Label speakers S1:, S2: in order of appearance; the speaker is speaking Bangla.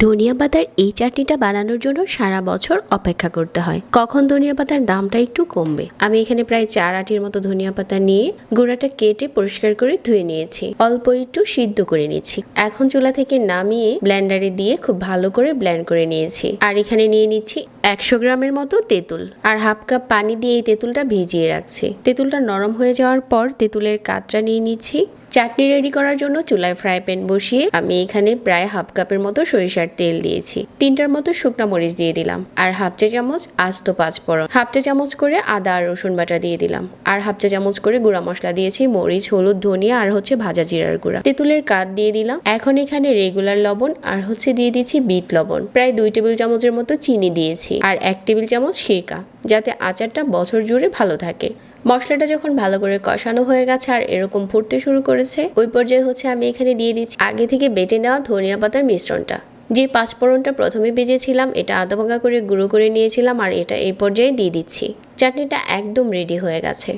S1: ধনিয়া পাতার এই চাটনিটা বানানোর জন্য সারা বছর অপেক্ষা করতে হয়। কখন ধনিয়া পাতার দামটা একটু কমবে? আমি এখানে প্রায় চার আটির মতো ধনিয়া পাতা নিয়ে গুঁড়াটা কেটে পরিষ্কার করে ধুয়ে নিয়েছি। অল্প একটু সিদ্ধ করে নিচ্ছি এখন চুলা থেকে নামিয়ে ব্লেন্ডারে দিয়ে খুব ভালো করে ব্লেন্ড করে নিয়েছি। আর এখানে নিয়ে নিচ্ছি একশো গ্রামের মতো তেঁতুল। আর হাফ কাপ পানি দিয়ে এই তেঁতুলটা ভিজিয়ে রাখছি। তেঁতুলটা নরম হয়ে যাওয়ার পর তেঁতুলের কাতটা নিয়ে নিচ্ছি। চাটনি রেডি করার জন্য চুলায় ফ্রাই প্যান বসিয়ে আমি এখানে প্রায় হাফ কাপের মতো সরিষার তেল দিয়েছি। তিনটার মতো শুকনা মরিচ দিয়ে দিলাম আর হাফ চা চামচ আস্ত পাঁচ ফোড়ন হাফ চা চামচ করে আদা আর রসুন বাটা দিয়ে দিলাম আর হাফ চা চামচ করে গুঁড়া মশলা দিয়েছি, মরিচ, হলুদ, ধনিয়া আর হচ্ছে ভাজা জিরার গুঁড়া। তেঁতুলের কাঠ দিয়ে দিলাম। এখন এখানে রেগুলার লবণ আর হচ্ছে দিয়ে দিচ্ছি বিট লবণ। প্রায় দুই টেবিল চামচের মতো চিনি দিয়েছি আর এক টেবিল চামচ সিরকা, যাতে আচারটা বছর জুড়ে ভালো থাকে। মশলাটা যখন ভালো করে কষানো হয়ে গেছে আর এরকম ফুটতে শুরু করেছে, ওই পর্যায়ে হচ্ছে আমি এখানে দিয়ে দিচ্ছি আগে থেকে বেটে নেওয়া ধনিয়া পাতার মিশ্রণটা। যে পাঁচফোড়নটা প্রথমে ভেজেছিলাম, এটা আধা ভাঙা করে গুঁড়ো করে নিয়েছিলাম আর এটা এই পর্যায়ে দিয়ে দিচ্ছি। চাটনিটা একদম রেডি হয়ে গেছে।